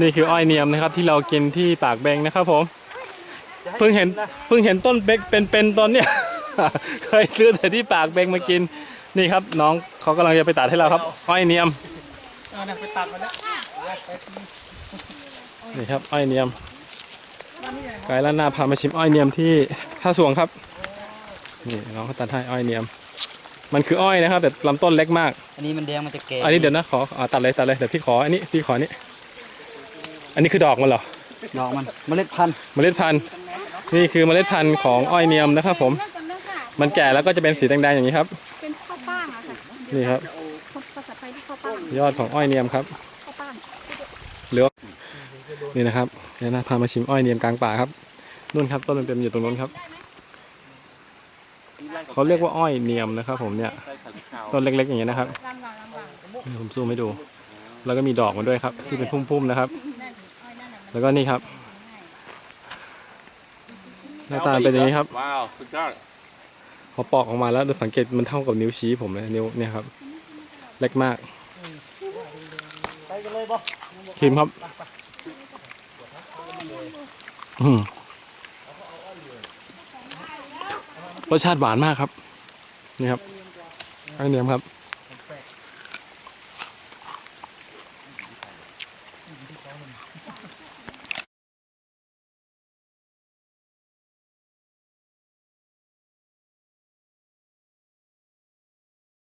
นี่คืออ้อยเนียมนะครับ ที่เรากินที่ปากแบงนะครับผมเพิ่งเห็นเพิ่งเห็นต้นเบกเป็นๆตอนเนี้ยเคยซื้อแต่ที่ปากแบงมากินนี่ครับ น้องเขากำลังจะไปตัดให้เราครับ อ้อยเนียมเออเนี่ยไปตัดมาแล้วนี่ครับอ้อยเนียมไกด์ล้านนาพามาชิมอ้อยเนียมที่ท่าสวงครับนี่น้องเขาตัดให้อ้อยเนียม มันคืออ้อยนะครับ แต่ลำต้นเล็กมาก อันนี้มันแดงมันจะแก่อันนี้เดี๋ยวนะขออ่าตัดเลยตัดเลยเดี๋ยวพี่ขออันนี้พี่ขออันนี้ อันนี้คือดอกมันเหรอ ดอกมันเมล็ดพันธุ์เมล็ดพันธุ์ นี่คือเมล็ดพันธุ์ของอ้อยเนียมนะครับผมจำได้ค่ะมันแก่แล้วก็จะเป็นสีแดงๆอย่างนี้ครับ เป็นข้าวป้างอะค่ะนี่ครับ ภาษาไทยที่ข้าวป้างยอดของอ้อยเนียมครับ ข้าวป้าง เหลือ นี่นะครับเดี๋ยวนะพามาชิมอ้อยเนียมกลางป่าครับ นู่นครับต้นมันเป็นอยู่ตรงนู้นครับ เขาเรียกว่าอ้อยเนียมนะครับ ผมเนี่ย ต้นเล็กๆอย่างเงี้ยนะครับลำบากลำบากนี่ผมซูมให้ดู แล้วก็มีดอกมันด้วยครับ ที่เป็นพุ่มๆนะครับ แล้วก็นี่ครับ หน้าตาเป็นอย่างนี้ครับ ว้าวสุดยอดพอปอกออกมาแล้วดูสังเกตมันเท่ากับนิ้วชี้ผมเลยนิ้วเนี่ยครับเล็กมากไปกันเลยบ่ครีมครับอืมรสชาติหวานมากครับ นี่ครับไอเนียมครับอ